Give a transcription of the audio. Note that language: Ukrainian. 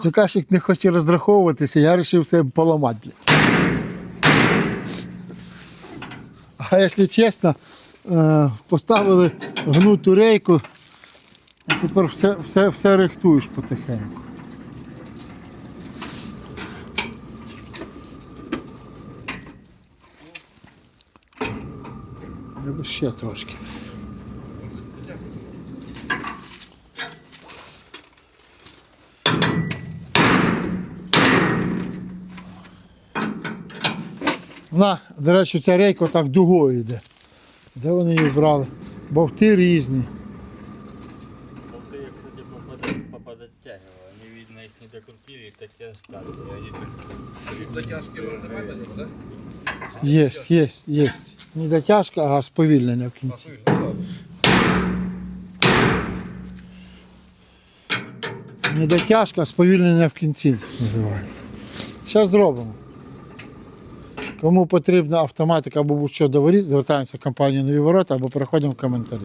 Заказчик не хоче розраховуватися, я вирішив все поламати. А якщо чесно, е, поставили гнуту рейку, а тепер все, все, все рихтуєш потихеньку. Би ще трошки. На, до речі, ця рейка так дугою йде. Де вони її брали? Бовти різні. Болты я, кстати, попадать, попадать тягивал. Они, видно, их не докрутили, их такие оставили. И так... Дотяжки у вас немає на так? Є, є, є. Не дотяжка, а сповільнення в кінці. Не дотяжка, а сповільнення в кінці називаємо. Зараз зробимо. Кому потрібна автоматика або будь-що до звертаємося в компанію Нові Ворота або переходимо в коментарі.